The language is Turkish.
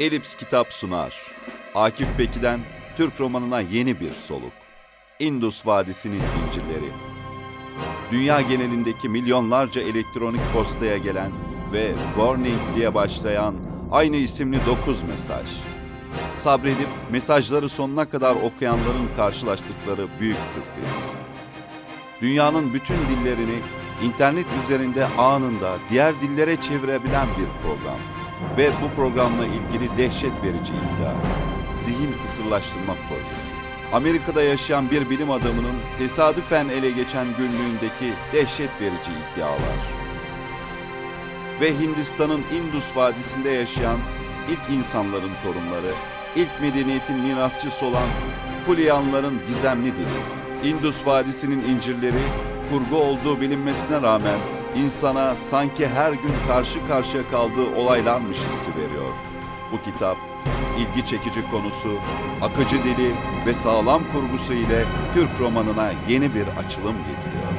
Elips Kitap sunar. Akif Peki'den Türk romanına yeni bir soluk. Indus Vadisi'nin incirleri. Dünya genelindeki milyonlarca elektronik postaya gelen ve Warning diye başlayan aynı isimli 9 mesaj. Sabredip mesajları sonuna kadar okuyanların karşılaştıkları büyük sürpriz. Dünyanın bütün dillerini internet üzerinde anında diğer dillere çevirebilen bir program. Ve bu programla ilgili dehşet verici iddia. Zihin kısırlaştırma projesi. Amerika'da yaşayan bir bilim adamının tesadüfen ele geçen günlüğündeki dehşet verici iddialar. Ve Hindistan'ın Indus Vadisi'nde yaşayan ilk insanların torunları, ilk medeniyetin mirasçısı olan Pulyanların gizemli dili. Indus Vadisi'nin incirleri kurgu olduğu bilinmesine rağmen insana sanki her gün karşı karşıya kaldığı olaylarmış hissi veriyor. Bu kitap ilgi çekici konusu, akıcı dili ve sağlam kurgusu ile Türk romanına yeni bir açılım getiriyor.